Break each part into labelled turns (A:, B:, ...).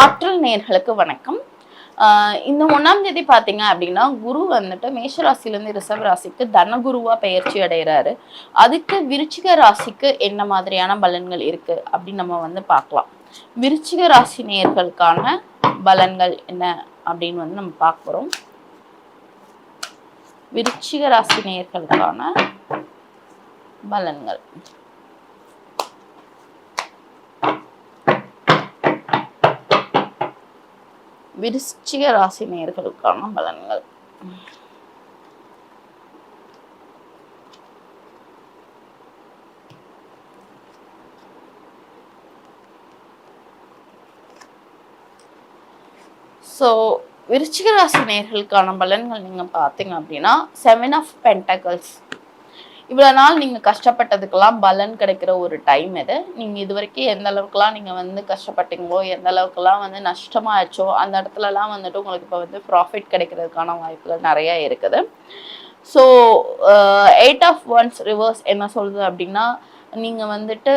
A: ஆற்றல் நேர்களுக்கு வணக்கம். இந்த ஒன்றாம் தேதி பார்த்தீங்க அப்படின்னா குரு வந்துட்டு மேஷ ராசியிலேருந்து ராசிக்கு தனகுருவா பெயர்ச்சி அடைகிறாரு அதுக்கு விருச்சிக ராசிக்கு என்ன மாதிரியான பலன்கள் இருக்குது அப்படின்னு நம்ம வந்து பார்க்கலாம். விருச்சிக ராசி நேர்களுக்கான பலன்கள் என்ன அப்படின்னு வந்து நம்ம பார்க்குறோம் விருச்சிக ராசி நேர்களுக்கான பலன்கள். விருச்சிக ராசி நேர்களுக்கான பலன்கள். ஸோ விருச்சிக ராசி நேர்களுக்கான பலன்கள் நீங்கள் பார்த்தீங்க அப்படின்னா செவன் ஆஃப் பென்டகல்ஸ் இவ்வளோ நாள் நீங்கள் கஷ்டப்பட்டதுக்கெல்லாம் பலன் கிடைக்கிற ஒரு டைம் இது. நீங்கள் இது வரைக்கும் எந்த அளவுக்குலாம் நீங்கள் வந்து கஷ்டப்பட்டீங்களோ எந்த அளவுக்குலாம் வந்து நஷ்டமாகச்சோ அந்த இடத்துலலாம் வந்துட்டு உங்களுக்கு இப்போ வந்து ப்ராஃபிட் கிடைக்கிறதுக்கான வாய்ப்புகள் நிறைய இருக்குது. So eight of wands reverse என்ன சொல்லுது அப்படின்னா நீங்கள் வந்துட்டு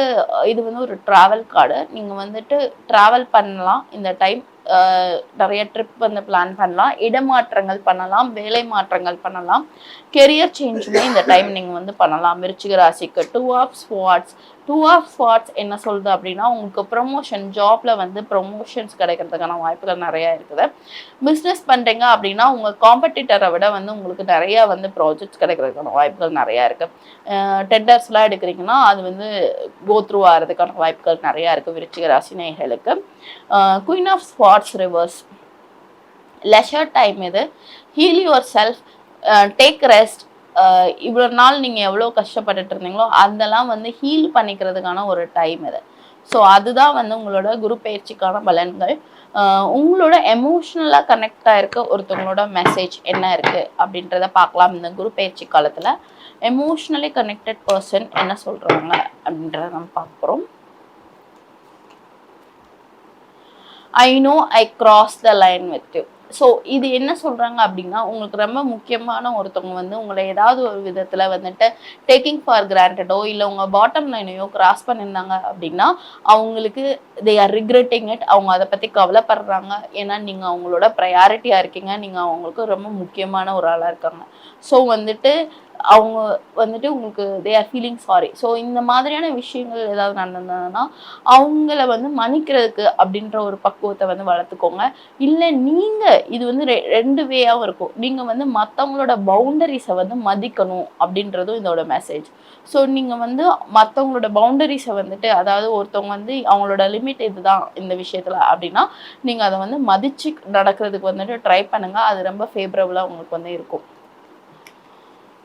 A: இது வந்து ஒரு ட்ராவல் கார்டு நீங்கள் வந்துட்டு ட்ராவல் பண்ணலாம். இந்த டைம் நிறைய ட்ரிப் வந்து பிளான் பண்ணலாம். இடமாற்றங்கள் பண்ணலாம் வேலை மாற்றங்கள் பண்ணலாம். கெரியர் சேஞ்சுமே இந்த டைம் நீங்கள் வந்து பண்ணலாம். விருச்சிக ராசிக்கு two of swords two of swords என்ன சொல்லுது அப்படின்னா உங்களுக்கு ப்ரொமோஷன் ஜாப்ல வந்து ப்ரொமோஷன்ஸ் கிடைக்கிறதுக்கான வாய்ப்புகள் நிறைய இருக்குது. பிஸ்னஸ் பண்ணுறீங்க அப்படின்னா உங்கள் காம்படிட்டரை விட வந்து உங்களுக்கு நிறைய வந்து ப்ராஜெக்ட்ஸ் கிடைக்கிறதுக்கான வாய்ப்புகள் நிறையா இருக்குது டெண்டர்ஸ்லாம் எடுக்கிறீங்கன்னா அது வந்து கோத்ரூ ஆகிறதுக்கான வாய்ப்புகள் நிறையா இருக்குது விருச்சிக ராசி நேயர்களுக்கு. Queen of swords reverse leisure time இது. Heal yourself take rest இவ்வளோ நாள் நீங்கள் எவ்வளோ கஷ்டப்பட்டுட்டு இருந்தீங்களோ அதெல்லாம் வந்து ஹீல் பண்ணிக்கிறதுக்கான ஒரு டைம் இது. ஸோ அதுதான் வந்து உங்களோட குரு பயிற்சிக்கான பலன்கள். உங்களோட எமோஷ்னலாக கனெக்ட் ஆயிருக்க ஒருத்தவங்களோட மெசேஜ் என்ன இருக்குது அப்படின்றத பார்க்கலாம். இந்த குரு பயிற்சி காலத்தில் எமோஷ்னலி கனெக்டட் பர்சன் என்ன சொல்கிறாங்க அப்படின்றத நம்ம பார்க்குறோம் I know I cross the line with you so இது என்ன சொல்கிறாங்க அப்படின்னா உங்களுக்கு ரொம்ப முக்கியமான ஒருத்தவங்க வந்து உங்களை ஏதாவது ஒரு விதத்தில் வந்துட்டு டேக்கிங் ஃபார் கிராண்டடோ இல்லை உங்கள் பாட்டம் லைனையோ கிராஸ் பண்ணியிருந்தாங்க அப்படின்னா அவங்களுக்கு தே ஆர் ரிக்ரெட்டிங் இட் அவங்க அதை பற்றி கவலைப்படுறாங்க. ஏன்னா நீங்கள் அவங்களோட ப்ரையாரிட்டியாக இருக்கீங்க. நீங்கள் அவங்களுக்கு ரொம்ப முக்கியமான ஒரு ஆளாக இருக்காங்க. ஸோ வந்துட்டு அவங்க வந்துட்டு உங்களுக்கு they are feeling sorry so இந்த மாதிரியான விஷயங்கள் ஏதாவது நடந்ததுன்னா அவங்கள வந்து மன்னிக்கிறதுக்கு அப்படின்ற ஒரு பக்குவத்தை வந்து வளர்த்துக்கோங்க. இல்லை நீங்கள் இது வந்து ரெ ரெண்டு வேயாகவும் இருக்கும். நீங்கள் வந்து மற்றவங்களோட பவுண்டரிஸை வந்து மதிக்கணும் அப்படின்றதும் இதோட மெசேஜ் ஸோ நீங்கள் வந்து மற்றவங்களோட பவுண்டரிஸை வந்துட்டு அதாவது ஒருத்தவங்க வந்து அவங்களோட லிமிட் இதுதான் இந்த விஷயத்தில் அப்படின்னா நீங்கள் அதை வந்து மதித்து நடக்கிறதுக்கு வந்துட்டு ட்ரை பண்ணுங்கள் அது ரொம்ப ஃபேவரபுளாக உங்களுக்கு வந்து இருக்கும்.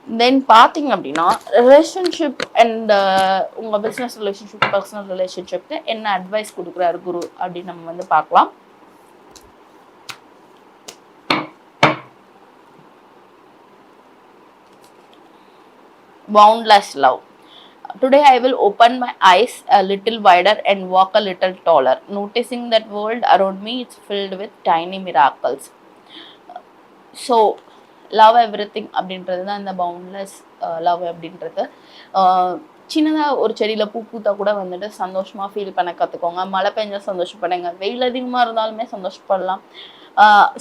A: தென் பார்த்தீங்க அப்படின்னா ரிலேஷன்ஷிப் அண்ட் உங்க பிஸ்னஸ் ரிலேஷன்ஷிப் பர்சனல் ரிலேஷன்ஷிப்க்கு என்ன அட்வைஸ் கொடுக்குறாரு குரு அப்படின்னு நம்ம வந்து பார்க்கலாம் boundless love today I will open my eyes a little wider and walk a little dollar noticing that world around me it's filled with tiny miracles so love everything அப்படின்றது தான் இந்த பவுண்ட்லெஸ் லவ் uh, அப்படின்றது. Uh, சின்னதாக ஒரு செடியில் பூ பூத்தா கூட வந்துட்டு சந்தோஷமாக ஃபீல் பண்ண கற்றுக்கோங்க மழை பெஞ்சா சந்தோஷப்படுங்க. வெயில் அதிகமாக இருந்தாலுமே சந்தோஷப்படலாம்.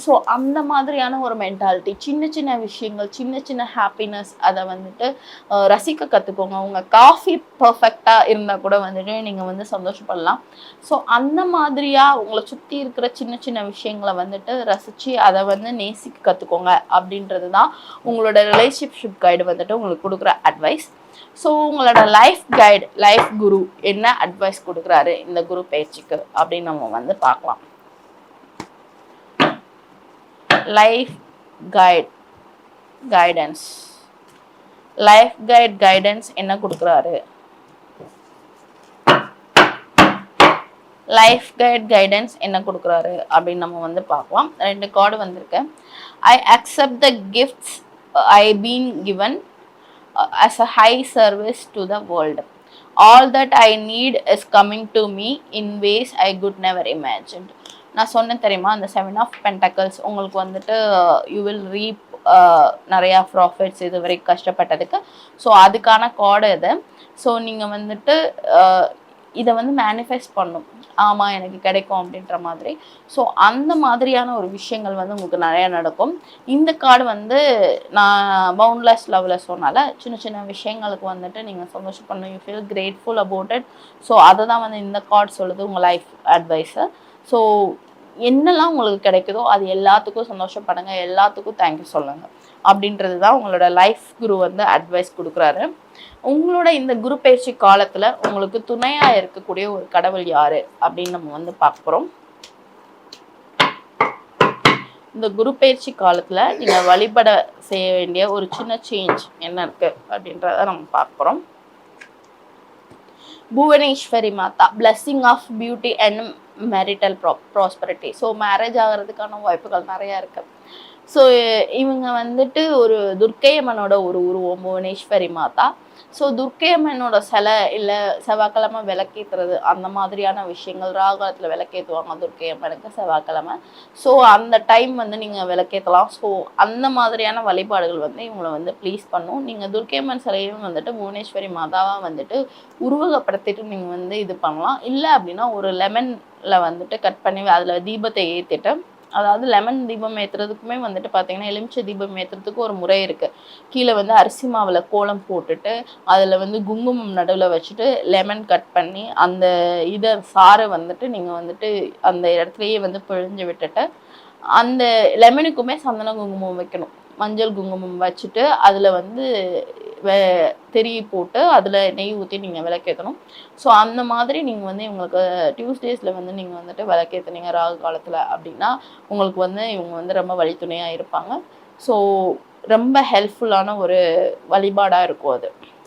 A: ஸோ அந்த மாதிரியான ஒரு மென்டாலிட்டி சின்ன சின்ன விஷயங்கள் சின்ன சின்ன ஹாப்பினஸ் அதை வந்துட்டு ரசிக்க கற்றுக்கோங்க உங்கள் காஃபி பர்ஃபெக்டாக இருந்தால் கூட வந்துட்டு நீங்கள் வந்து சந்தோஷப்படலாம். ஸோ அந்த மாதிரியாக உங்களை சுற்றி இருக்கிற சின்ன சின்ன விஷயங்களை வந்துட்டு ரசித்து அதை வந்து நேசிக்க கற்றுக்கோங்க அப்படின்றது தான் உங்களோட ரிலேஷன்ஷிப் கைடு வந்துட்டு உங்களுக்கு கொடுக்குற அட்வைஸ் ஸோ உங்களோட லைஃப் கைடு லைஃப் குரு என்ன அட்வைஸ் கொடுக்குறாரு இந்த குரு பயிற்சிக்கு அப்படின்னு நம்ம வந்து பார்க்கலாம். Life guide guidance life guide guidance என்ன கொடுக்குறாரு? லைஃப் கைட் கைடன்ஸ் என்ன கொடுக்குறாரு? அப்படின்னு நம்ம வந்து பார்க்கலாம். ரெண்டு கார்டு வந்திருக்கு. I accept the gifts I been given as a high service to the world all that I need is coming to me in ways I could never imagined நான் சொன்னேன் தெரியுமா அந்த செவன் ஆஃப் பென்டக்கல்ஸ் உங்களுக்கு வந்துட்டு you will ரீப் நிறையா profits இது வரைக்கும் கஷ்டப்பட்டதுக்கு. ஸோ அதுக்கான கார்டு இது. ஸோ நீங்கள் வந்துட்டு uh, இதை வந்து மேனிஃபெஸ்ட் பண்ணும். ஆமாம் எனக்கு கிடைக்கும் அப்படின்ற மாதிரி. ஸோ அந்த மாதிரியான ஒரு விஷயங்கள் வந்து உங்களுக்கு நிறையா நடக்கும். இந்த கார்டு வந்து நான் பவுண்ட்லெஸ் லெவலில் சொன்னால சின்ன சின்ன விஷயங்களுக்கு வந்துட்டு நீங்கள் சந்தோஷப்படணும். You feel grateful about it so அதை தான் வந்து இந்த கார்டு சொல்லுது உங்கள் லைஃப் அட்வைஸை ஸோ என்னெல்லாம் உங்களுக்கு கிடைக்குதோ அது எல்லாத்துக்கும் சந்தோஷப்படுங்க எல்லாத்துக்கும் தேங்க்யூ சொல்லுங்கள் அப்படின்றது தான் உங்களோட லைஃப் குரு வந்து அட்வைஸ் கொடுக்குறாரு. உங்களோட இந்த குரு பயிற்சி காலத்தில் உங்களுக்கு துணையாக இருக்கக்கூடிய ஒரு கடவுள் யார்? அப்படின்னு நம்ம வந்து பார்க்க போகிறோம் இந்த குரு பயிற்சி காலத்தில் நீங்கள் வழிபட செய்ய வேண்டிய ஒரு சின்ன சேஞ்ச் என்ன இருக்குது அப்படின்றத நம்ம பார்க்குறோம் Bhuvaneshwari Mata blessing of beauty and marital ப்ரா ப்ராஸ்பரிட்டி ஸோ மேரேஜ் ஆகிறதுக்கான வாய்ப்புகள் நிறையா இருக்குது ஸோ இவங்க வந்துட்டு ஒரு துர்க்கையம்மனோட ஒரு உருவம் புவனேஸ்வரி மாதா. ஸோ துர்க்கையம்மனோட சிலை இல்லை செவ்வாய்க்கிழமை விளக்கேற்றுறது அந்த மாதிரியான விஷயங்கள் ராகாலத்தில் விளக்கேற்றுவாங்க துர்க்கையம்மனுக்கு செவ்வாய்க்கிழமை. ஸோ அந்த டைம் வந்து நீங்கள் விளக்கேற்றலாம் ஸோ அந்த மாதிரியான வழிபாடுகள் வந்து இவங்களை வந்து ப்ளீஸ் பண்ணும். நீங்கள் துர்க்கையம்மன் சிலையும் வந்துட்டு புவனேஸ்வரி மாதாவாக வந்துட்டு உருவகப்படுத்திட்டு நீங்கள் வந்து இது பண்ணலாம். இல்லை அப்படின்னா ஒரு லெமனில் வந்துட்டு கட் பண்ணி அதில் தீபத்தை ஏற்றிட்டு அதாவது லெமன் தீபம் ஏற்றுறதுக்குமே வந்துட்டு பார்த்தீங்கன்னா எலுமிச்சை தீபம் ஏற்றுறதுக்கு ஒரு முறை இருக்குது கீழே வந்து அரிசி மாவில் கோலம் போட்டுட்டு அதில் வந்து குங்குமம் நடுவில் வச்சுட்டு லெமன் கட் பண்ணி அந்த இதை சாறை வந்துட்டு நீங்கள் வந்துட்டு அந்த இடத்துலையே வந்து பிழிஞ்சு விட்டுட்டு அந்த லெமனுக்குமே சந்தன குங்குமம் வைக்கணும். மஞ்சள் குங்குமம் வச்சுட்டு அதில் வந்து வே தெரிய போட்டு அதில் நெய் ஊற்றி நீங்கள் விளக்கேற்றணும் ஸோ அந்த மாதிரி நீங்கள் வந்து இவங்களுக்கு டியூஸ்டேஸில் வந்து நீங்கள் வந்துட்டு விளக்கேற்றுனீங்க ராகு காலத்தில் அப்படின்னா உங்களுக்கு வந்து இவங்க வந்து ரொம்ப வழித்துணையாக இருப்பாங்க. ஸோ ரொம்ப ஹெல்ப்ஃபுல்லான ஒரு வழிபாடாக இருக்கும் அது.